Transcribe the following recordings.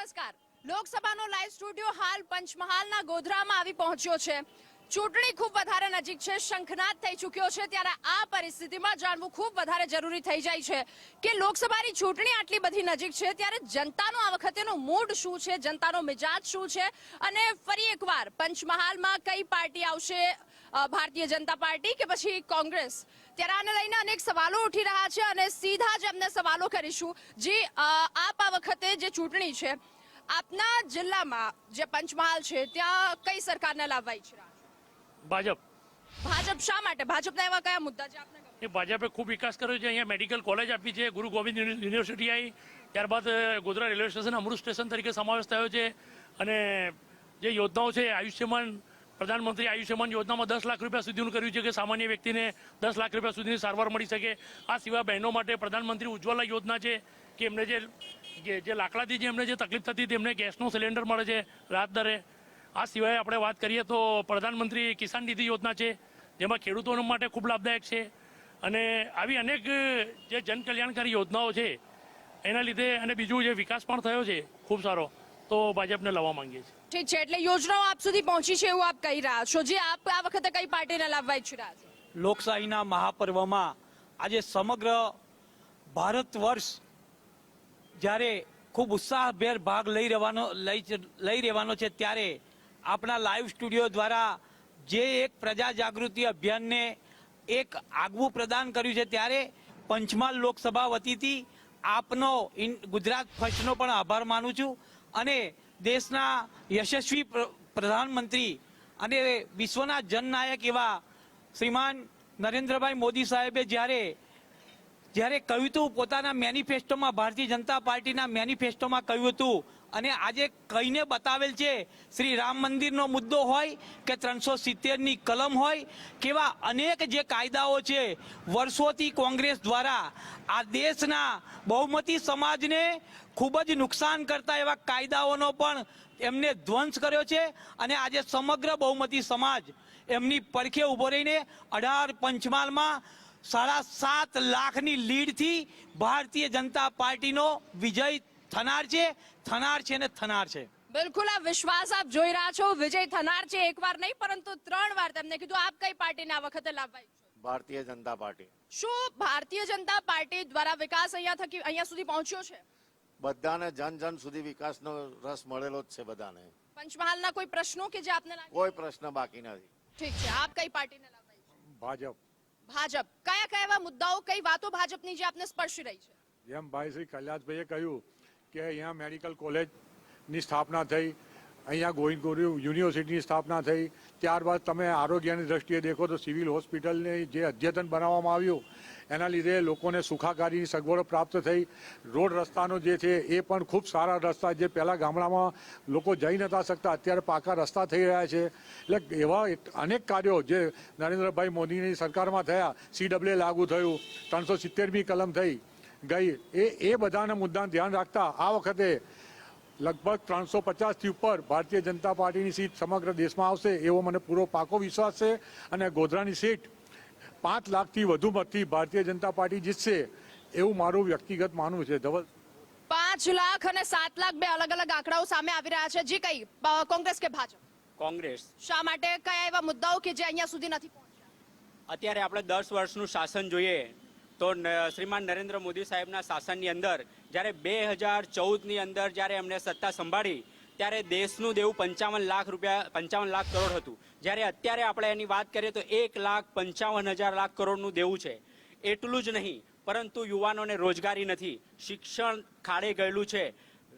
નમસ્કાર. લોકસભાનો live studio હાલ પંચમહાલના ગોધરામાં આવી પહોંચ્યો છે. ચૂંટણી ખૂબ વધારે નજીક છે. શંખનાદ થઈ ચૂક્યો છે. ત્યારે આ પરિસ્થિતિમાં જાણવું ખૂબ વધારે જરૂરી થઈ જાય છે કે લોકસભાની ચૂંટણી આટલી બધી નજીક છે. ત્યારે જનતાનો આ વખતેનો મૂડ શું છે? જનતાનો મિજાજ શું છે? અને ફરી એકવાર પંચમહાલમાં કઈ પાર્ટી આવશે? ભારતીય જનતા પાર્ટી કે પછી કોંગ્રેસ? ત્યારે આને લઈને અનેક સવાલો ઉઠી રહ્યા છે અને સીધા જ એમને સવાલો કરીશું. જે આપ આ વખતે જે ચૂંટણી છે આપના જિલ્લામાં જે પંચમહાલ છે ત્યાં કઈ સરકારને લાવવા છે? ભાજપ. ભાજપ શા માટે? ભાજપના એવા કયા મુદ્દા છે આપને એ ભાજપે ખૂબ વિકાસ કર્યો છે. અહીંયા મેડિકલ કોલેજ આપી છે ગુરુ ગોવિંદ યુનિ- યુનિવર્સિટી આવી ત્યારબાદ Godhra railway station Amrit station તરીકે સમાવેશ થયો છે. અને જે યોજનાઓ છે આયુષ્યમાન પ્રધાનમંત્રી આયુષ્યમાન યોજનામાં દસ લાખ રૂપિયા સુધીનું કર્યું છે કે સામાન્ય વ્યક્તિને દસ લાખ રૂપિયા સુધીની સારવાર મળી શકે. આ સિવાય બહેનો માટે પ્રધાનમંત્રી ઉજ્જવલા યોજના છે કે એમને જે, જે- લાકડાથી જે એમને જે તકલીફ થતી તેમને ગેસનો સિલિન્ડર મળે છે રાત દરે. આ સિવાય આપણે વાત કરીએ તો પ્રધાનમંત્રી કિસાન નિધિ યોજના છે, જેમાં ખેડૂતો માટે ખૂબ લાભદાયક છે. અને આવી અનેક જે જનકલ્યાણકારી યોજનાઓ છે, એના લીધે અને બીજું જે વિકાસ પણ થયો છે ખૂબ સારો, તો ભાજપને લાવવા માંગીએ છીએ. ઠીક છે, એટલે યોજનાઓ આપ સુધી પહોંચી છે એવું આપ કહી રહ્યા છો. જે આપ આ વખતે કઈ પાર્ટીને લાવવા ઈચ્છી રહ્યા છો? લોકશાહીના મહાપર્વમાં આજે સમગ્ર ભારત વર્ષ જ્યારે ખૂબ ઉત્સાહભેર ભાગ લઈ રહેવાનો, લઈ લઈ રહેવાનો છે, ત્યારે આપણા લાઈવ સ્ટુડિયો દ્વારા જે એક પ્રજા જાગૃતિ અભિયાનને એક આગવું પ્રદાન કર્યું છે, ત્યારે પંચમહાલ લોકસભા વતીથી આપનો ગુજરાત ફર્સ્ટનો પણ આભાર માનું છું. અને દેશના યશસ્વી પ્ર- પ્રધાનમંત્રી અને વિશ્વના જનનાયક એવા શ્રીમાન નરેન્દ્રભાઈ મોદી સાહેબે જ્યારે જ્યારે કહ્યું હતું પોતાના મેનિફેસ્ટોમાં ભારતીય જનતા પાર્ટીના મેનિફેસ્ટોમાં કહ્યું હતું અને આજે કહીને બતાવેલ છે, શ્રી રામ મંદિરનો મુદ્દો હોય કે ત્રણસો સિત્તેરની કલમ હોય, કેવા અનેક જે કાયદાઓ છે, વર્ષોથી કોંગ્રેસ દ્વારા આ દેશના બહુમતી સમાજને ખૂબ જ નુકસાન કરતા એવા કાયદાઓનો પણ એમને ધ્વંસ કર્યો છે અને આજે સમગ્ર બહુમતી સમાજ એમની પડખે ઊભો રહીને અઢાર પંચમાલમાં સાડા સાત લાખની લીડથી ભારતીય જનતા પાર્ટીનો વિજય થનાર છે થનાર છે ને થનાર છે. બિલકુલ આ વિશ્વાસ આપ જોઈ રહ્યા છો. વિજય થનાર છે એકવાર નહીં પરંતુ ત્રણ વાર તેમને કીધું આપ કઈ પાર્ટીને આ વખતે લાવવા ભારતીય જનતા પાર્ટી. શું ભારતીય જનતા પાર્ટી દ્વારા વિકાસ અહીંયા થકી અહીંયા સુધી પહોંચ્યો છે? બધાને જન જન સુધી વિકાસનો રસ મળેલો જ છે બધાને. પંચમહાલના કોઈ પ્રશ્નો કે જે આપને લાગે? કોઈ પ્રશ્ન બાકી નથી. ઠીક છે આપ કઈ પાર્ટીને લાવવા ઈચ્છો ભાજપ. ભાજપ. કયા કયા એવા મુદ્દાઓ કઈ વાતો ભાજપની જે આપને સ્પર્શી રહી છે? જેમ ભાઈ શ્રી કૈલાસભાઈએ કહ્યું કે અહીંયા મેડિકલ કોલેજની સ્થાપના થઈ, અહીંયા ગોવિંદ ગુરુ યુનિવર્સિટીની સ્થાપના થઈ. ત્યારબાદ તમે આરોગ્યની દ્રષ્ટિએ દેખો તો સિવિલ હોસ્પિટલને જે અદ્યતન બનાવવામાં આવ્યું, એના લીધે લોકોને સુખાકારીની સગવડો પ્રાપ્ત થઈ. રોડ રસ્તાનો જે છે એ પણ ખૂબ સારા રસ્તા જે પહેલાં ગામડામાં લોકો જઈ નતા શકતા, અત્યારે પાકા રસ્તા થઈ રહ્યા છે. એટલે એવા અનેક કાર્યો જે નરેન્દ્રભાઈ મોદીની સરકારમાં થયા સીડબ્લ્યુ લાગુ થયું, ત્રણસો સિત્તેરમી કલમ થઈ. ગઈ. એ એ બધાના મુદ્દાને ધ્યાન રાખતા આ વખતે લગભગ ત્રણસો પચાસથી ઉપર ભારતીય જનતા પાર્ટીની સીટ સમગ્ર દેશમાં આવશે એવો મને પૂરો પાકો વિશ્વાસ છે અને ગોધરાની સીટ પાંચ લાખથી વધુ મતથી ભારતીય જનતા પાર્ટી જીતશે એવું મારું વ્યક્તિગત માનવું છે. ધવલ. પાંચ લાખ અને સાત લાખ બે અલગ અલગ આંકડાઓ સામે આવી રહ્યા છે. જી કઈ કોંગ્રેસ કે ભાજપ? કોંગ્રેસ. શા માટે કયા એવા મુદ્દાઓ કે જે અહીંયા સુધી નથી પહોંચ્યા? અત્યારે આપણે દસ વર્ષનું શાસન જોઈએ. તો શ્રીમાન નરેન્દ્ર મોદી સાહેબના શાસનની અંદર, જ્યારે બે હજાર ચૌદની અંદર જ્યારે એમણે સત્તા સંભાળી, ત્યારે દેશનું દેવું પંચાવન લાખ રૂપિયા, પંચાવન લાખ કરોડ હતું. જ્યારે અત્યારે આપણે એની વાત કરીએ તો એક લાખ પંચાવન હજાર લાખ કરોડનું દેવું છે. એટલું જ નહીં, પરંતુ યુવાનોને રોજગારી નથી. શિક્ષણ ખાડે ગયેલું છે.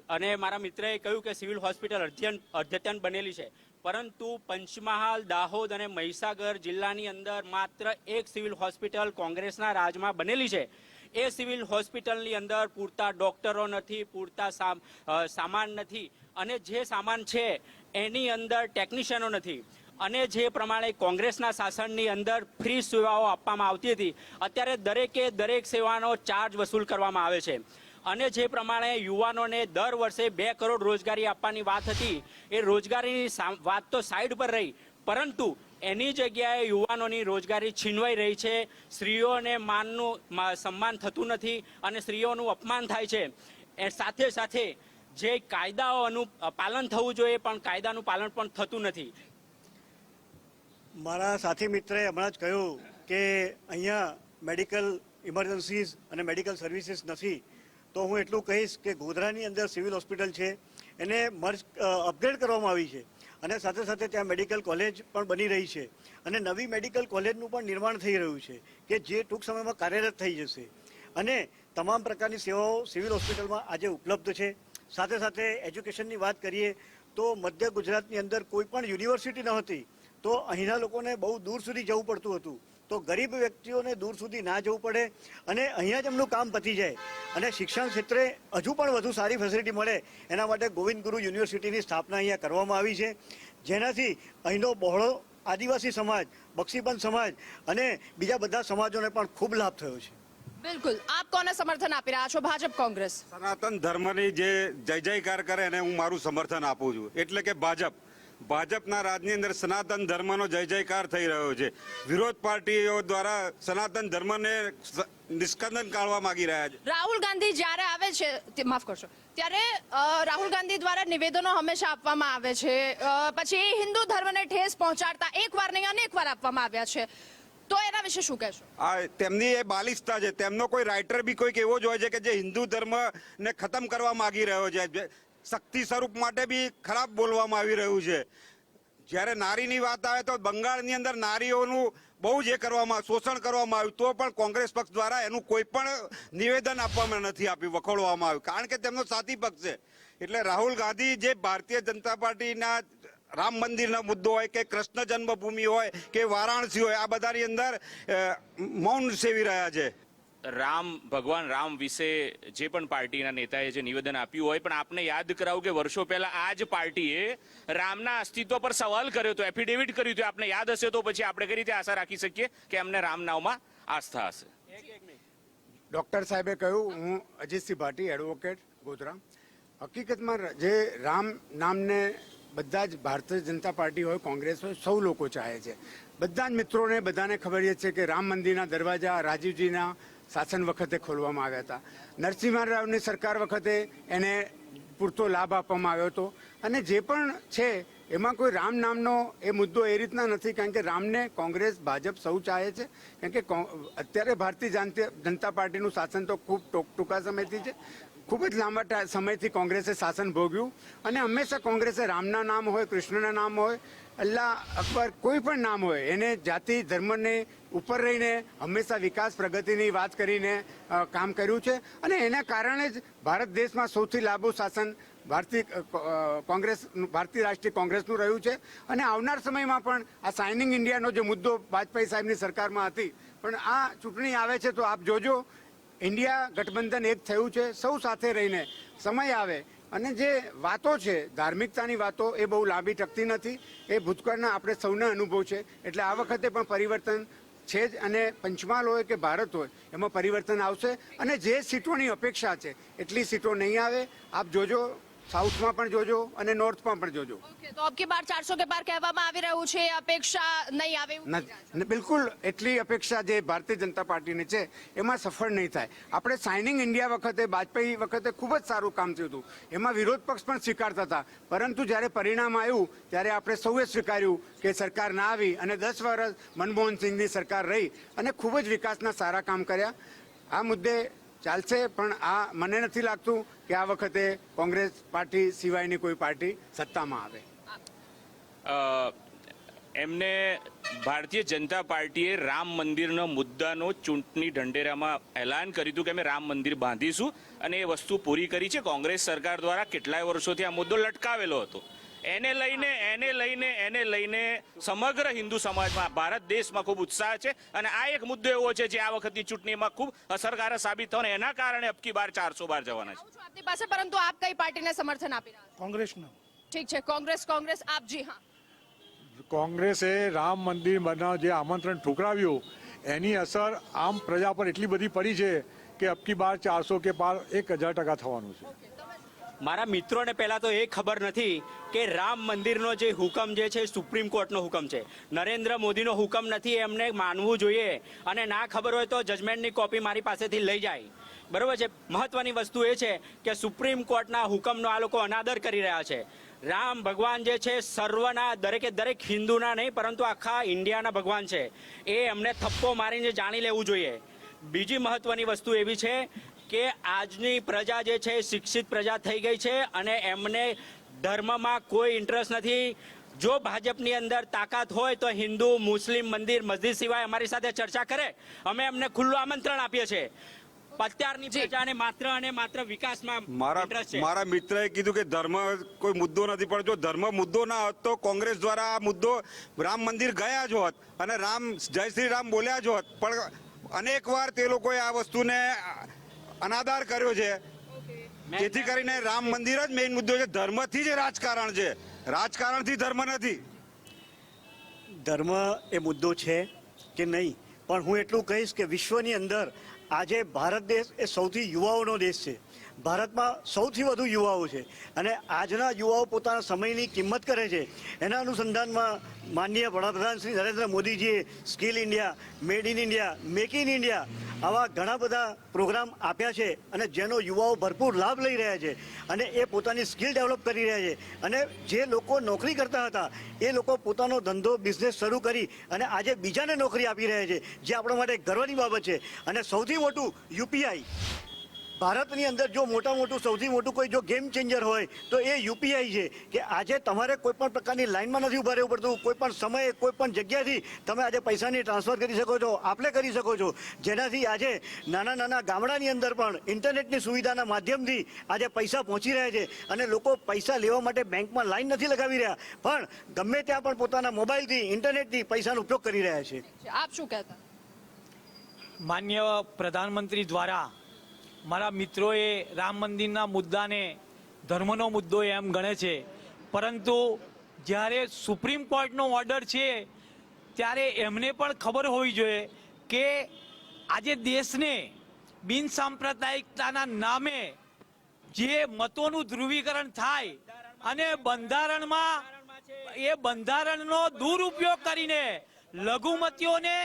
અને મારા મિત્રએ કહ્યું કે સિવિલ હોસ્પિટલ અધ્યયન, અદ્યતન બનેલી છે. પરંતુ પંચમહાલ, દાહોદ અને મહીસાગર જિલ્લાની અંદર માત્ર એક સિવિલ હોસ્પિટલ કોંગ્રેસના રાજમાં બનેલી છે. એ સિવિલ હોસ્પિટલની અંદર પૂરતા ડોક્ટરો નથી, પૂરતા સામ- સામાન નથી અને જે સામાન છે એની અંદર ટેકનિશિયનો નથી. અને જે પ્રમાણે કોંગ્રેસના શાસનની અંદર ફ્રી સેવાઓ આપવામાં આવતી હતી, અત્યારે દરેકે દરેક સેવાનો ચાર્જ વસૂલ કરવામાં આવે છે. અને જે પ્રમાણે યુવાનોને દર વર્ષે બે કરોડ રોજગારી આપવાની વાત હતી, એ રોજગારીની વાત તો સાઈડ પર રહી, પરંતુ એની જગ્યાએ યુવાનોની રોજગારી છીનવાઈ રહી છે. સ્ત્રીઓને માનનું સન્માન થતું નથી અને સ્ત્રીઓનું અપમાન થાય છે. એ સાથે સાથે જે કાયદાઓનું પાલન થવું જોઈએ, પણ કાયદાનું પાલન પણ થતું નથી. મારા સાથી મિત્રે હમણાં જ કહ્યું કે અહીંયા મેડિકલ ઇમરજન્સીઝ અને મેડિકલ સર્વિસીસ નથી. તો હું એટલું કહીશ કે ગોધરાની અંદર સિવિલ હોસ્પિટલ છે. એને મર્જ અપગ્રેડ કરવામાં આવી છે. અને સાથે સાથે ત્યાં મેડિકલ કોલેજ પણ બની રહી છે. અને નવી મેડિકલ કોલેજનું પણ નિર્માણ થઈ રહ્યું છે, કે જે ટૂંક સમયમાં કાર્યરત થઈ જશે. અને તમામ પ્રકારની સેવાઓ સિવિલ હોસ્પિટલમાં આજે ઉપલબ્ધ છે. સાથે સાથે એજ્યુકેશનની વાત કરીએ, તો મધ્ય ગુજરાતની અંદર કોઈ પણ યુનિવર્સિટી ન હતી, તો અહીંના લોકોને બહુ દૂર સુધી જવું પડતું હતું. તો ગરીબ વ્યક્તિઓને દૂર સુધી ના જવું પડે અને અહીંયા જ એમનું કામ પતી જાય. અને શિક્ષણ ક્ષેત્રે હજુ પણ વધુ સારી ફેસિલિટી મળે એના માટે ગોવિંદ ગુરુ યુનિવર્સિટીની સ્થાપના અહીંયા કરવામાં આવી છે. જેનાથી અહીંનો બહોળો આદિવાસી સમાજ બક્ષીબંધ સમાજ અને બીજા બધા સમાજોને પણ ખૂબ લાભ થયો છે. બિલકુલ. આપ કોને સમર્થન આપી રહ્યા છો? ભાજપ કોંગ્રેસ. સનાતન ધર્મની જે જય જયકાર કરે એને હું મારું સમર્થન આપું છું. એટલે કે ભાજપ. ભાજપના રાજની અંદર સનાતન ધર્મનો જય જયકાર થઈ રહ્યો છે. વિરોધ પાર્ટીઓ દ્વારા સનાતન ધર્મને નિષ્કંદન કાઢવા માંગી રહ્યા છે. રાહુલ ગાંધી જ્યારે આવે છે માફ કરશો ત્યારે રાહુલ ગાંધી દ્વારા નિવેદનો હંમેશા આપવામાં આવે છે. પછી એ હિન્દુ ધર્મને ઠેસ પહોંચાડતા એક વાર નહીં અનેક વાર આપવામાં આવ્યા છે. તો એના વિશે શું કહેશો? આ તેમની એ બાલિશતા છે. તેમનો કોઈ રાઇટર બી કોઈક એવો જ હોય છે કે જે હિન્દુ ધર્મને ખતમ કરવા માંગી રહ્યો છે. શક્તિ સ્વરૂપ માટે બી ખરાબ બોલવામાં આવી રહ્યું છે. જ્યારે નારીની વાત આવે તો બંગાળની અંદર નારીઓનું બહુ જ એ કરવામાં, શોષણ કરવામાં આવ્યું. તો પણ કોંગ્રેસ પક્ષ દ્વારા એનું કોઈ પણ નિવેદન આપવામાં નથી આપ્યું, વખોડવામાં આવ્યું. કારણ કે તેમનો સાથી પક્ષ છે. એટલે રાહુલ ગાંધી જે ભારતીય જનતા પાર્ટીના રામ મંદિરનો મુદ્દો હોય કે કૃષ્ણ જન્મભૂમિ હોય કે વારાણસી હોય, આ બધાની અંદર મૌન સેવી રહ્યા છે. રામ, ભગવાન રામ વિશે જે પણ પાર્ટીના નેતાએ જે નિવેદન આપ્યું હોય, પણ આપને યાદ કરાવું કે વર્ષો પહેલા આ જ પાર્ટીએ રામના અસ્તિત્વ પર સવાલ કર્યો હતો એફિડેવિટ કર્યું હતું. આપને યાદ હશે તો પછી આપણે કઈ રીતે આશા રાખી શકીએ કે એમને રામ નામમાં આસ્થા હશે. ડૉક્ટર સાહેબે કહ્યું, હું અજીતસિંહ ભાટી એડવોકેટ ગોધરા. હકીકતમાં જે રામ નામને બધા જ ભારતીય જનતા પાર્ટી હોય, કોંગ્રેસ હોય, સૌ લોકો ચાહે છે. બધા જ મિત્રોને બધાને ખબર છે કે રામ મંદિરના દરવાજા, રાજીવજીના શાસન વખતે ખોલવામાં આવ્યા હતા. નરસિંહ રાવની સરકાર વખતે એને પૂરતો લાભ આપવામાં આવ્યો હતો. અને જે પણ છે, એમાં કોઈ રામ નામનો એ મુદ્દો એ રીતના નથી, કારણ કે રામને કોંગ્રેસ, ભાજપ સૌ ચાહે છે. કારણ કે અત્યારે ભારતીય જાનતી- પાર્ટીનું શાસન તો ખૂબ ટૂંકા સમયથી છે. ખૂબ જ લાંબા સમયથી કોંગ્રેસે શાસન ભોગ્યું. અને હંમેશા કોંગ્રેસે રામના નામ હોય, કૃષ્ણના નામ હોય અલ્લાહ અકબર, કોઈ પણ નામ હોય, એને જાતિ, ધર્મને ઉપર રહીને હંમેશા વિકાસ પ્રગતિની વાત કરીને કામ કર્યું છે. અને એના કારણે જ ભારત દેશમાં સૌથી લાંબુ શાસન ભારતીય કોંગ્રેસ, ભારતીય રાષ્ટ્રીય કોંગ્રેસનું રહ્યું છે. અને આવનાર સમયમાં પણ આ સાઇનિંગ ઇન્ડિયાનો જે મુદ્દો વાજપેયી સાહેબની સરકારમાં હતી, પણ આ ચૂંટણી આવે છે તો આપ જોજો, ઇન્ડિયા ગઠબંધન એક થયું છે, સૌ સાથે રહીને સમય આવે અને જે વાતો છે, ધાર્મિકતાની વાતો એ બહુ લાંબી ટકતી નથી. એ ભૂતકાળના આપણે સૌને અનુભવ છે. એટલે આ વખતે પણ પરિવર્તન છે જ અને પંચમહાલ હોય કે ભારત હોય, એમાં પરિવર્તન આવશે. અને જે સીટોની અપેક્ષા છે, એટલી સીટો નહીં આવે. આપ જોજો સાઉથમાં પણ જોજો અને નોર્થમાં પણ જોજો. તો અબકી બાર ચારસો કે પાર કહેવામાં આવી રહ્યું છે અપેક્ષા નહીં આવે બિલકુલ એટલી અપેક્ષા જે ભારતીય જનતા પાર્ટીની છે એમાં સફળ નહીં થાય. આપણે સાઇનિંગ ઇન્ડિયા વખતે વાજપેયી વખતે ખૂબ જ સારું કામ થયું હતું. એમાં વિરોધ પક્ષ પણ સ્વીકારતા હતા. પરંતુ જ્યારે પરિણામ આવ્યું ત્યારે આપણે સૌએ સ્વીકાર્યું કે સરકાર ના આવી અને દસ વર્ષ મનમોહન સિંહની સરકાર રહી અને ખૂબ જ વિકાસના સારા કામ કર્યા. આ મુદ્દે ચાલશે, પણ આ મને નથી લાગતું કે આ વખતે કોંગ્રેસ પાર્ટી સિવાયની કોઈ પાર્ટી સત્તામાં આવે. એમને ભારતીય જનતા પાર્ટીએ રામ મંદિરનો મુદ્દાનો ચૂંટણી ઢંઢેરામાં એલાન કર્યું હતું કે અમે રામ મંદિર બાંધીશું અને એ વસ્તુ પૂરી કરી છે. કોંગ્રેસ સરકાર દ્વારા કેટલાય વર્ષોથી આ મુદ્દો લટકાવેલો હતો. એને લઈને એને લઈને એને લઈને સમગ્ર હિન્દુ સમાજમાં ભારત દેશમાં ખૂબ ઉત્સાહ છે. અને આ એક મુદ્દો એવો છે જે આ વખતની ચૂંટણીમાં ખૂબ અસરકારક સાબિત થવાનો એના કારણે અબકી બાર ચારસો બાર જવાના છે. આપની પાસે પરંતુ આપ કઈ પાર્ટીને સમર્થન આપી રહ્યા છો? કોંગ્રેસનો ઠીક છે કોંગ્રેસ કોંગ્રેસ આપ જી હા. કોંગ્રેસે રામ મંદિર બનાવ જે આમંત્રણ ઠુકરાવ્યું એની અસર આમ પ્રજા પર એટલી બધી પડી છે કે અબકી બાર ચારસો કે પાર એક હજાર ટકા થવાનું છે. મારા મિત્રોને પહેલાં તો એ ખબર નથી કે રામ મંદિરનો જે હુકમ જે છે, સુપ્રીમ કોર્ટનો હુકમ છે. નરેન્દ્ર મોદીનો હુકમ નથી એમને માનવું જોઈએ અને ના ખબર હોય તો જજમેન્ટની કોપી મારી પાસેથી લઈ જાય. બરોબર છે? મહત્વની વસ્તુ એ છે કે સુપ્રીમ કોર્ટના હુકમનો આ લોકો અનાદર કરી રહ્યા છે. રામ ભગવાન જે છે, સર્વના, દરેકે દરેક હિન્દુના નહીં, પરંતુ આખા ઇન્ડિયાના ભગવાન છે. એ એમને થપ્પો મારીને જાણી લેવું જોઈએ. બીજી મહત્વની વસ્તુ એવી છે કે આજની પ્રજા જે છે એ શિક્ષિત પ્રજા થઈ ગઈ છે અને એમને ધર્મમાં કોઈ ઇન્ટરેસ્ટ નથી. જો ભાજપની અંદર તાકાત હોય તો હિન્દુ મુસ્લિમ મંદિર મસ્જિદ સિવાય અમારી સાથે ચર્ચા કરે. અમે એમને ખુલ્લું આમંત્રણ આપીએ છીએ. અત્યારની પ્રજાને માત્ર અને માત્ર વિકાસમાં મારા મારા મિત્રએ કીધું કે ધર્મ કોઈ મુદ્દો નથી પણ જો ધર્મ મુદ્દો ના હોત તો કોંગ્રેસ દ્વારા આ મુદ્દો રામ મંદિર ગયા જ હોત અને રામ જય શ્રી રામ બોલ્યા જ હોત. પણ અનેક વાર તે લોકોએ આ વસ્તુને અનાદાર કર્યો છે. જેથી કરીને રામ મંદિર જ મેઇન મુદ્દો છે. ધર્મથી જ રાજકારણ છે. રાજકારણથી ધર્મ નથી. ધર્મ એ મુદ્દો છે કે નહીં? પણ હું એટલું કહીશ કે વિશ્વની અંદર આજે ભારત દેશ એ સૌથી યુવાઓનો દેશ છે. ભારતમાં સૌથી વધુ યુવાઓ છે અને આજના યુવાઓ પોતાના સમયની કિંમત કરે છે. એના અનુસંધાનમાં માનનીય વડાપ્રધાન Shri Narendra મોદીજીએ skill India, made in India, make in India આવા ઘણા બધા પ્રોગ્રામ આપ્યા છે અને જેનો યુવાઓ ભરપૂર લાભ લઈ રહ્યા છે અને એ પોતાની સ્કિલ ડેવલપ કરી રહ્યા છે. અને જે લોકો નોકરી કરતા હતા એ લોકો પોતાનો ધંધો, બિઝનેસ શરૂ કરી અને આજે બીજાને નોકરી આપી રહ્યા છે, જે આપણા માટે ગર્વની બાબત છે. અને સૌથી મોટું યુપીઆઈ ભારતની અંદર જો મોટા મોટું સૌથી મોટું કોઈ જો ગેમ ચેન્જર હોય તો એ યુપીઆઈ છે કે આજે તમારે કોઈ પણ પ્રકારની લાઈનમાં નથી ઊભા રહેવું પડતું. કોઈ પણ સમયે કોઈ પણ જગ્યાથી તમે આજે પૈસાની ટ્રાન્સફર કરી શકો છો આપલે કરી શકો છો. જેનાથી આજે નાના નાના ગામડાની અંદર પણ ઇન્ટરનેટની સુવિધાના માધ્યમથી આજે પૈસા પહોંચી રહ્યા છે અને લોકો પૈસા લેવા માટે બેંકમાં લાઈન નથી લગાવી રહ્યા. પણ ગમે ત્યાં પણ પોતાના મોબાઈલથી ઇન્ટરનેટથી પૈસાનો ઉપયોગ કરી રહ્યા છે. આપ શું કહેતા? માન્ય પ્રધાનમંત્રી દ્વારા મારા મિત્રોએ રામ મંદિરના મુદ્દાને ધર્મનો મુદ્દો એમ ગણે છે. પરંતુ જ્યારે સુપ્રીમ કોર્ટનો ઓર્ડર છે, ત્યારે એમને પણ ખબર હોવી જોઈએ કે આજે દેશને બિનસાંપ્રદાયિકતાના નામે જે મતોનું ધ્રુવીકરણ થાય અને બંધારણમાં એ બંધારણનો દુરુપયોગ કરીને લઘુમતીઓને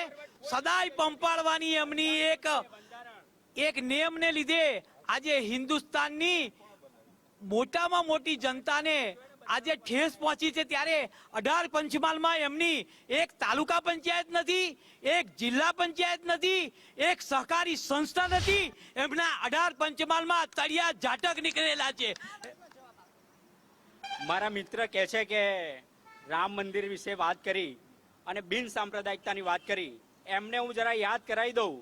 સદાય પંપાળવાની એમની એક એક નિયમને લીધે આજે હિન્દુસ્તાનની મોટામાં મોટી જનતાને આજે ઠેસ પહોંચી છે ત્યારે અઢાર પંચમહાલમાં એમની એક તાલુકા પંચાયત નથી, એક જિલ્લા પંચાયત નથી, એક સહકારી સંસ્થા નથી, એમના અઢાર પંચમહાલમાં તળિયા ઝાટક નીકળેલા છે. મારા મિત્ર કહે છે કે રામ મંદિર વિશે વાત કરી અને બિન સાંપ્રદાયિકતાની વાત કરી. એમને હું જરા યાદ કરાવી દઉં.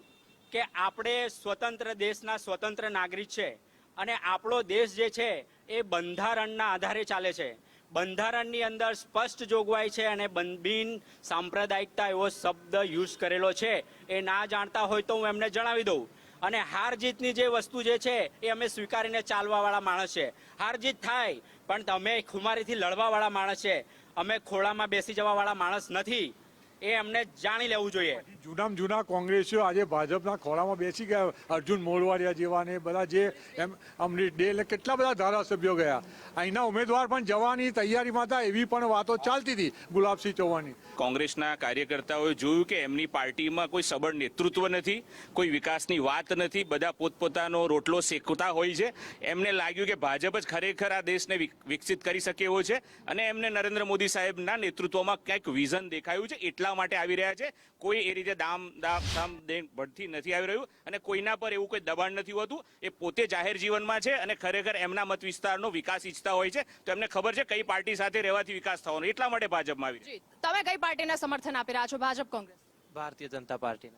કે આપણે સ્વતંત્ર દેશના સ્વતંત્ર નાગરિક છે અને આપણો દેશ જે છે એ બંધારણના આધારે ચાલે છે. બંધારણની અંદર સ્પષ્ટ જોગવાઈ છે અને બન- સાંપ્રદાયિકતા એવો શબ્દ યુઝ કરેલો છે એ ના જાણતા હોય તો હું એમને જણાવી દઉં. અને હાર જીતની જે વસ્તુ જે છે એ અમે સ્વીકારીને ચાલવાવાળા માણસ છે. હાર જીત થાય, પણ તમે ખુમારીથી લડવાવાળા માણસ છે. અમે ખોળામાં બેસી જવાવાળા માણસ નથી. એ એમને જાણી લેવું જોઈએ. જૂનામાં જૂના કોંગ્રેસીઓ આજે ભાજપના ખોળામાં બેસી ગયા. અર્જુન મોરવાડિયા જેવા ને બધા જે એમ અમરીશ ડેલ કેટલા બધા ધારાસભ્યો ગયા. અહીંના ઉમેદવાર પણ જવાની તૈયારીમાં હતા એવી પણ વાતો ચાલતી હતી ગુલાબસિંહ ચૌહાણની. કોંગ્રેસના કાર્યકર્તાઓએ જોયું કે એમની પાર્ટીમાં કોઈ સબળ નેતૃત્વ નથી કોઈ વિકાસની વાત નથી બધા પોતપોતાનો રોટલો શેકતા હોય છે. એમને લાગ્યું કે ભાજપ જ ખરેખર આ દેશને વિકસિત કરી શકે એવો છે અને એમને નરેન્દ્ર મોદી સાહેબના નેતૃત્વમાં ક્યાંક વિઝન દેખાયું છે એટલા માટે આવી રહ્યા છે. કોઈ એ રીતે દામ દામ દામ દેન ભરતી નથી આવી રહ્યું અને કોઈના પર એવું કોઈ દબાણ નથી હોતું. એ પોતે જાહેર જીવનમાં છે અને ખરેખર એમના મત વિસ્તારનો વિકાસ ઈચ્છતા હોય છે. તો એમને ખબર છે કઈ પાર્ટી સાથે રહેવાથી વિકાસ થવાનો એટલા માટે ભાજપમાં આવી રહ્યા છે. જી. તમે કઈ પાર્ટીને સમર્થન આપી રહ્યા છો? ભાજપ કોંગ્રેસ? Bharatiya Janata party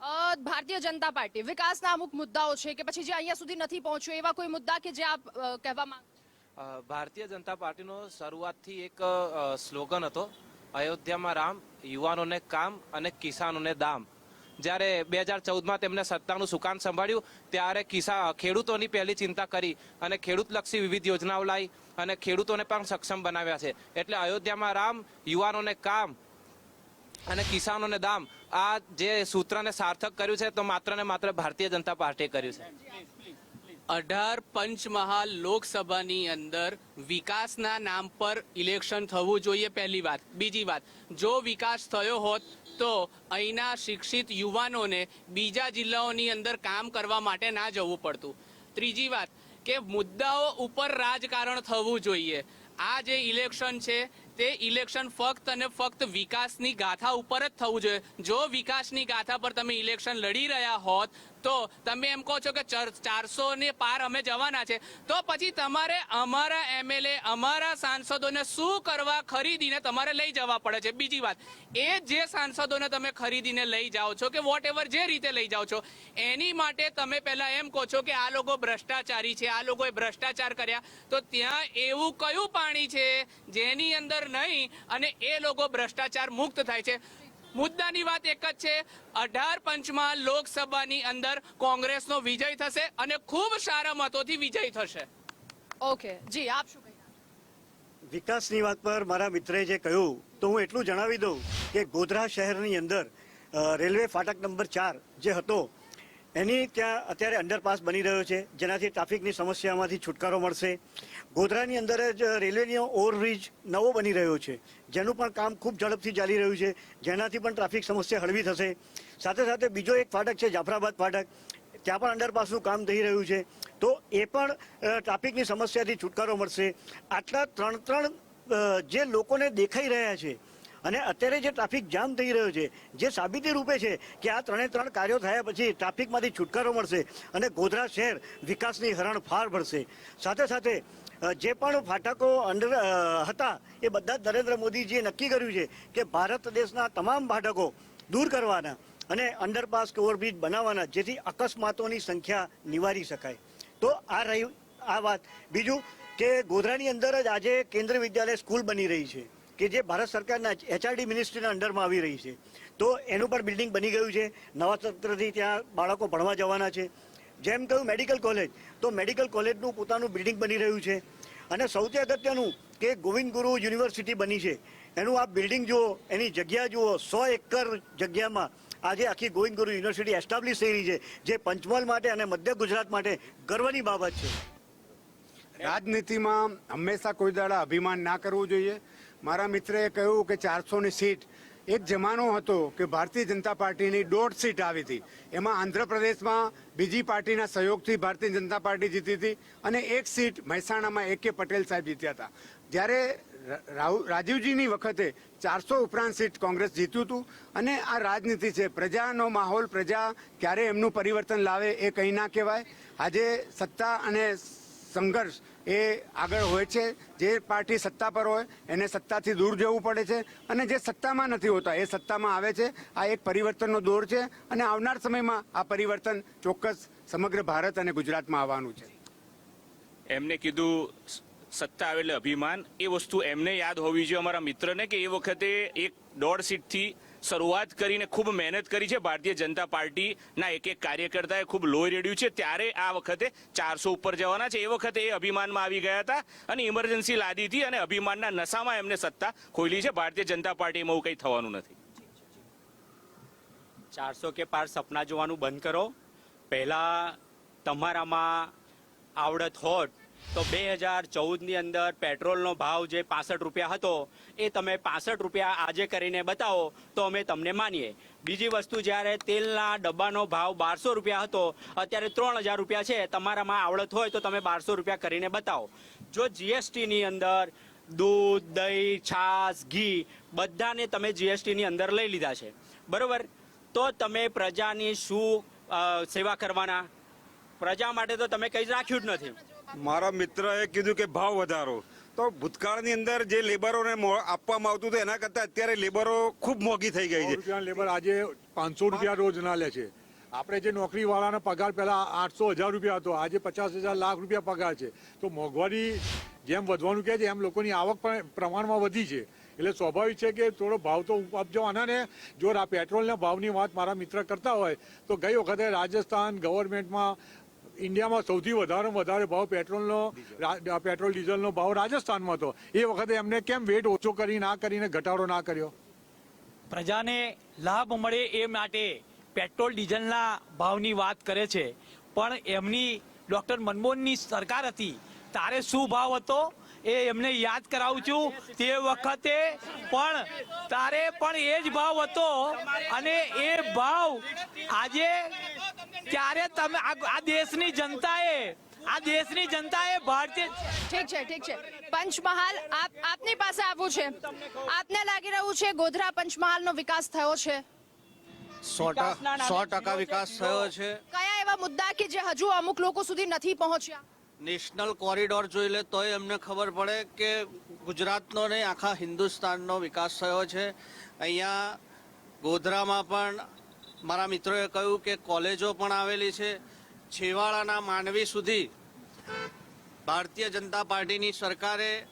Bharatiya Janata party. વિકાસના અમુક મુદ્દાઓ છે કે પછી જે અહીંયા સુધી નથી પહોંચ્યું એવા કોઈ મુદ્દા કે જે આપ કહેવા માંગો ભારતીય જનતા પાર્ટીનો શરૂઆતથી એક સ્લોગન હતો. અયોધ્યામાં રામ, યુવાનોને કામ અને કિસાનોને દામ. જ્યારે બે હજાર ચૌદમાં તેમણે સત્તાનું સુકાન સંભાળ્યું, ત્યારે કિસા, ખેડૂતોની પહેલી ચિંતા કરી અને ખેડૂતલક્ષી વિવિધ યોજનાઓ લાવી અને ખેડૂતોને પણ સક્ષમ બનાવ્યા છે. એટલે અયોધ્યામાં રામ, યુવાનોને કામ અને કિસાનોને દામ, આ જે સૂત્રને સાર્થક કર્યું છે, તો માત્ર ને માત્ર ભારતીય જનતા પાર્ટીએ કર્યું છે. અઢાર પંચમહાલ લોકસભાની અંદર વિકાસના નામ પર ઇલેક્શન થવું જોઈએ પહેલી વાત. બીજી વાત, જો વિકાસ થયો હોત તો અહીંના શિક્ષિત યુવાનોને બીજા જિલ્લાઓની અંદર કામ કરવા માટે ના જવું પડતું. ત્રીજી વાત, કે મુદ્દાઓ ઉપર રાજકારણ થવું જોઈએ. આ જે ઇલેક્શન છે, તે ઇલેક્શન ફક્ત અને ફક્ત વિકાસની ગાથા ઉપર જ થવું જોઈએ. જો વિકાસની ગાથા પર તમે ઇલેક્શન લડી રહ્યા હોત તો તમે એમ કહો છો કે ચારસો ને પાર અમે જવાના છે. તો પછી તમારે અમારા એમએલએ અમારા સાંસદોને શું કરવા ખરીદીને તમારે લઈ જવા પડે છે? બીજી વાત, એ જે સાંસદોને તમે ખરીદીને લઈ જાઓ છો કે વોટ એવર જે રીતે લઈ જાઓ છો, એની માટે તમે પહેલા એમ કહો છો કે આ લોકો ભ્રષ્ટાચારી છે, આ લોકોએ ભ્રષ્ટાચાર કર્યા. તો ત્યાં એવું કયું પાણી છે જેની અંદર નહીં અને એ લોકો ભ્રષ્ટાચાર મુક્ત થાય છે? મુદ્દાની વાત એક જ છે અઢાર પંચમાં લોકસભાની અંદર કોંગ્રેસનો વિજય થશે અને ખૂબ સારા મતોથી વિજય થશે. ઓકે જી આપ શું વિકાસની વાત પર મારા મિત્રે જે કહ્યું તો હું એટલું જણાવી દઉં કે ગોધરા શહેરની અંદર રેલવે ફાટક નંબર ચાર જે હતો એની ત્યાં અત્યારે અંડરપાસ બની રહ્યો છે. જેનાથી ટ્રાફિકની સમસ્યામાંથી છુટકારો મળશે. ગોધરાની અંદર જ રેલવેનો ઓવરબ્રિજ નવો બની રહ્યો છે. જેનું પણ કામ ખૂબ ઝડપથી ચાલી રહ્યું છે. જેનાથી પણ ટ્રાફિક સમસ્યા હળવી થશે. સાથે સાથે બીજો એક ફાટક છે, જાફરાબાદ ફાટક. ત્યાં પણ અંડરપાસનું કામ થઈ રહ્યું છે. તો એ પણ ટ્રાફિકની સમસ્યાથી છુટકારો મળશે. આટલા ત્રણ ત્રણ જે લોકોને દેખાઈ રહ્યા છે અને અત્યારે જે ટ્રાફિક જામ થઈ રહ્યો છે, જે સાબિતી રૂપે છે કે આ ત્રણે ત્રણ કાર્યો થયા પછી ટ્રાફિકમાંથી છુટકારો મળશે અને ગોધરા શહેર વિકાસની હરણફાળ ભરશે. સાથે સાથે જે પણ ફાટકો અંડર હતા, એ બધા નરેન્દ્ર મોદીજીએ નક્કી કર્યું છે કે ભારત દેશના તમામ ફાટકો દૂર કરવાના અને અંડરપાસ કે ઓવરબ્રિજ બનાવવાના, જેથી અકસ્માતોની સંખ્યા નિવારી શકાય. તો આ રહ્યું આ વાત. બીજું કે ગોધરાની અંદર જ આજે કેન્દ્રીય વિદ્યાલય સ્કૂલ બની રહી છે. કે જે ભારત સરકારના એચઆરડી મિનિસ્ટ્રીના અંડરમાં આવી રહી છે. તો એનું પણ બિલ્ડિંગ બની ગયું છે. નવા સત્રથી ત્યાં બાળકો ભણવા જવાના છે. જેમ કહ્યું મેડિકલ કોલેજ, તો મેડિકલ કોલેજનું પોતાનું બિલ્ડિંગ બની રહ્યું છે. અને સૌથી અગત્યનું કે ગોવિંદ ગુરુ યુનિવર્સિટી બની છે. એનું આ બિલ્ડિંગ જુઓ, એની જગ્યા જુઓ, સો એકર જગ્યામાં આજે આખી ગોવિંદ ગુરુ યુનિવર્સિટી એસ્ટાબ્લિશ થઈ રહી છે, જે પંચમહાલ માટે અને મધ્ય ગુજરાત માટે ગર્વની બાબત છે. રાજનીતિમાં હંમેશા કોઈ દાડા અભિમાન ના કરવું જોઈએ. મારા મિત્રએ કહ્યું કે ચારસોની સીટ. એક જમાનો હતો કે ભારતીય જનતા પાર્ટીની દોઢ સીટ આવી હતી. એમાં આંધ્રપ્રદેશમાં બીજી પાર્ટીના સહયોગથી ભારતીય જનતા પાર્ટી જીતી હતી અને એક સીટ મહેસાણામાં એ કે પટેલ સાહેબ જીત્યા હતા. જ્યારે રાજીવજીની વખતે ચારસો ઉપરાંત સીટ કોંગ્રેસ જીત્યું હતું અને આ રાજનીતિ છે, પ્રજાનો માહોલ, પ્રજા ક્યારે એમનું પરિવર્તન લાવે એ કંઈ ના કહેવાય. આજે સત્તા અને સંઘર્ષ એ આગળ હોય છે. જે પાર્ટી સત્તા પર હોય, એને સત્તાથી દૂર જવું પડે છે અને જે સત્તામાં નથી હોતા, એ સત્તામાં આવે છે. આ એક પરિવર્તનનો દોર છે અને આવનાર સમયમાં આ પરિવર્તન ચોક્કસ સમગ્ર ભારત અને ગુજરાતમાં આવવાનું છે. એમને કીધું સત્તા આવે અભિમાન. એ વસ્તુ એમને યાદ હોવી જોઈએ અમારા મિત્રને કે એ વખતે એક દોઢ સીટથી શરૂઆત કરીને ખૂબ મહેનત કરી છે. ભારતીય જનતા પાર્ટીના એક એક કાર્યકર્તાએ ખૂબ લોહી રેડ્યું છે. ત્યારે આ વખતે ચારસો ઉપર જવાના છે. એ વખતે એ અભિમાનમાં આવી ગયા હતા અને ઇમરજન્સી લાદી હતી અને અભિમાનના નશામાં એમને સત્તા ખોલી છે. ભારતીય જનતા પાર્ટીમાં એવું કંઈ થવાનું નથી. ચારસો કે પાર સપના જોવાનું બંધ કરો. પહેલાં તમારામાં આવડત હોત તો બે હજાર ચૌદની અંદર પેટ્રોલનો ભાવ જે પાસઠ રૂપિયા હતો, એ તમે પાસઠ રૂપિયા આજે કરીને બતાવો તો અમે તમને માનીએ. બીજી વસ્તુ, જ્યારે તેલના ડબ્બાનો ભાવ બારસો રૂપિયા હતો, અત્યારે ત્રણ હજાર રૂપિયા છે, તમારામાં આવડત હોય તો તમે બારસો રૂપિયા કરીને બતાવો. જો જીએસટીની અંદર દૂધ, દહીં, છાશ, ઘી, બધાને તમે જીએસટીની અંદર લઈ લીધા છે. બરાબર? તો તમે પ્રજાની શું સેવા કરવાના? પ્રજા માટે તો તમે કંઈ રાખ્યું જ નથી. મારા મિત્રએ કીધું કે ભાવ વધારો. તો ભૂતકાળની અંદર જે લેબરોને આપવામાં આવતું હતું એના કરતાં અત્યારે લેબરો ખૂબ મોંઘી થઈ ગઈ છે. લેબર આજે પાંચસો રૂપિયા રોજ ના લે છે. આપણે જે નોકરી વાળાનો પગાર પહેલા આઠસો હજાર રૂપિયા હતો આજે પચાસ હજાર લાખ રૂપિયા પગાર છે. તો મોંઘવારી જેમ વધવાનું કહે છે એમ લોકોની આવક પણ પ્રમાણમાં વધી છે. એટલે સ્વાભાવિક છે કે થોડો ભાવ તો આપજો આના ને જો આ પેટ્રોલના ભાવની વાત મારા મિત્ર કરતા હોય તો ગઈ વખતે રાજસ્થાન ગવર્મેન્ટમાં ઇન્ડિયામાં સૌથી વધારે વધારે ભાવ પેટ્રોલનો પેટ્રોલ ડીઝલનો ભાવ રાજસ્થાનમાં હતો. એ વખતે એમને કેમ વેટ ઓછો કરી, ના કરીને ઘટાડો ના કર્યો? પ્રજાને લાભ મળે એ માટે પેટ્રોલ ડીઝલના ભાવની વાત કરે છે. પણ એમની ડૉક્ટર મનમોહનની સરકાર હતી, તારે શું ભાવ હતો એ એમને યાદ કરાવું છું તે વખતે. પણ તારે પણ એ જ ભાવ હતો અને એ ભાવ આજે ત્યારે તમે આ આ દેશની જનતાએ આ દેશની જનતાએ ભારતીય ઠીક છે ઠીક છે. પંચમહાલ આપ આપની પાસે આવવું છે. આપને લાગી રહ્યું છે ગોધરા પંચમહાલનો વિકાસ થયો છે? સો સો ટકા વિકાસ થયો છે. કયા એવા મુદ્દા કે જે હજુ અમુક લોકો સુધી નથી પહોંચ્યા? નેશનલ કોરિડોર જોઈ લે તોય એમને ખબર પડે કે ગુજરાતનો નહીં આખા હિન્દુસ્તાનનો વિકાસ થયો છે. અહીંયા ગોધરામાં પણ મારા મિત્રોએ કહ્યું કે કોલેજો પણ આવેલી છે. છેવાડાના માનવી સુધી ભારતીય જનતા પાર્ટીની સરકારે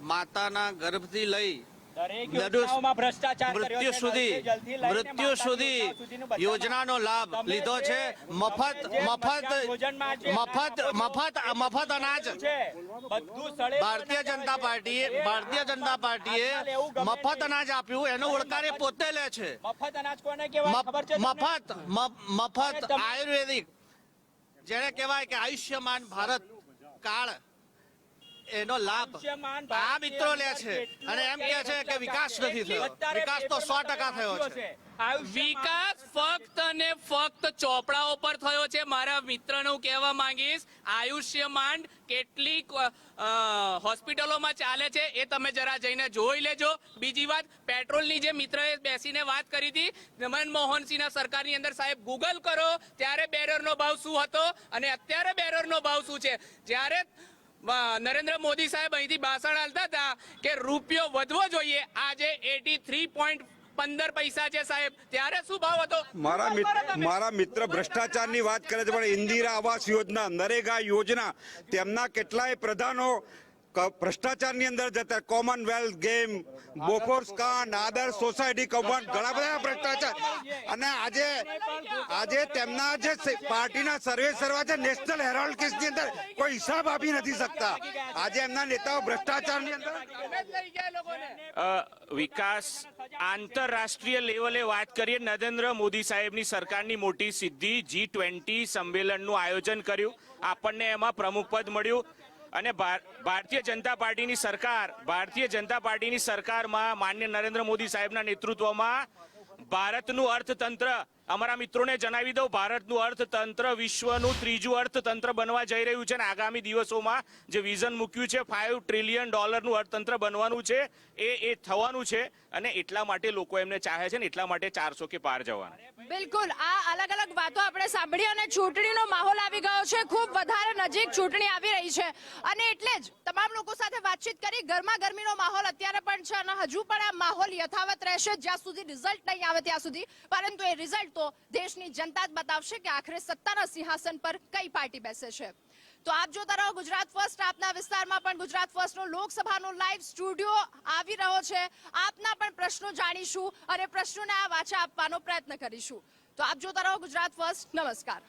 માતાના ગર્ભથી લઈ મૃત્યુ સુધી મૃત્યુ સુધી યોજનાનો લાભ લીધો છે. મફત મફત મફત મફત મફત અનાજ ભારતીય જનતા પાર્ટીએ ભારતીય જનતા પાર્ટીએ મફત અનાજ આપ્યું એનો ઓળખાણ પોતે લે છે. મફ- મફત મ- મફત આયુર્વેદિક જેને કહેવાય કે આયુષ્યમાન ભારત કાર્ડ એનો લાભ આ મિત્રો લે છે. અને એમ કે છે કે વિકાસ નથી થયો. વિકાસ તો સો ટકા થયો છે. વિકાસ ફક્ત અને ફક્ત ચોપડાઓ પર થયો છે. મારા મિત્રને હું કહેવા માંગીશ આયુષ્યમાન કેટલીક હોસ્પિટલોમાં ચાલે છે. એ તમે જરા જઈને જોઈ લેજો. બીજી વાત પેટ્રોલની જે મિત્રએ બેસીને વાત કરી હતી મનમોહનસિંહના સરકારની અંદર સાહેબ ગૂગલ કરો ત્યારે બેરરનો ભાવ શું હતો? અને અત્યારે બેરરનો ભાવ શું છે? જ્યારે નરેન્દ્ર મોદી સાહેબ અહીંથી ભાષણ હાલતા હતા કે રૂપિયો વધવો જોઈએ. આજે એટી થ્રી પોઈન્ટ પંદર પૈસા છે સાહેબ. ત્યારે શું ભાવ હતો? મારા મારા મિત્ર ભ્રષ્ટાચારની વાત કરે છે, પણ ઇન્દિરા આવાસ યોજના, નરેગા યોજના, તેમના કેટલાય પ્રધાનો ભ્રષ્ટાચારની અંદર જતા કોમનવેલ્થ ગેમ બોફોર્સ કાંડ આદર્શ સોસાયટી કૌભાંડ ઘણા બધા ભ્રષ્ટાચાર. અને આજે આજે તેમના જે પાર્ટીના સર્વે સર્વા છે નેશનલ હેરાલ્ડ કેસની અંદર કોઈ હિસાબ આપી નથી શકતા. આજે એમના નેતાઓ ભ્રષ્ટાચારની અંદર વિકાસ આંતરરાષ્ટ્રીય લેવલે વાત કરીએ, નરેન્દ્ર મોદી સાહેબની સરકારની મોટી સિદ્ધિ જી ટ્વેન્ટી સંમેલનનું આયોજન કર્યું. આપણને એમાં પ્રમુખ પદ મળ્યું. અને ભાર- ભારતીય જનતા પાર્ટીની સરકાર ભારતીય જનતા પાર્ટીની સરકારમાં માન્ય નરેન્દ્ર મોદી સાહેબના નેતૃત્વમાં ભારતનું અર્થતંત્ર અમારા મિત્રોને જણાવી દઉં, ભારતનું અર્થતંત્ર વિશ્વનું ત્રીજું અર્થતંત્ર બનવા જઈ રહ્યું છે અને આગામી દિવસોમાં જે વિઝન મૂક્યું છે ફાઇવ ટ્રિલિયન ડોલરનું અર્થતંત્ર બનવાનું છે, એ એ થવાનું છે અને એટલા માટે લોકો એમને ચાહે છે ને એટલા માટે ચારસો કે પાર જવાના. બિલકુલ, આ અલગ અલગ વાતો આપણે સાંભળી અને ચૂંટણીનો માહોલ આવી ગયો છે, ખૂબ વધારે નજીક ચૂંટણી આવી રહી છે. અને એટલે જ તમામ લોકો સાથે વાતચીત કરી ગરમા ગરમીનો માહોલ અત્યારે પણ છે અને હજુ પણ આ માહોલ યથાવત રહેશે જ્યાં સુધી રિઝલ્ટ નહીં આવે ત્યાં સુધી. પરંતુ એ રિઝલ્ટ તો દેશની જનતા જ બતાવશે કે આખરે સત્તાના સિંહાસન પર કઈ પાર્ટી બેસે છે. તો આપ જોતા રહો ગુજરાત ફર્સ્ટ, આપના વિસ્તારમાં પણ ગુજરાત ફર્સ્ટનો લોકસભાનો લાઈવ સ્ટુડિયો આવી રહ્યો છે. આપના પણ પ્રશ્નો જાણીશું અને પ્રશ્નોને આ વાચા આપવાનો પ્રયત્ન કરીશું. તો આપ જોતા રહો ગુજરાત ફર્સ્ટ, નમસ્કાર.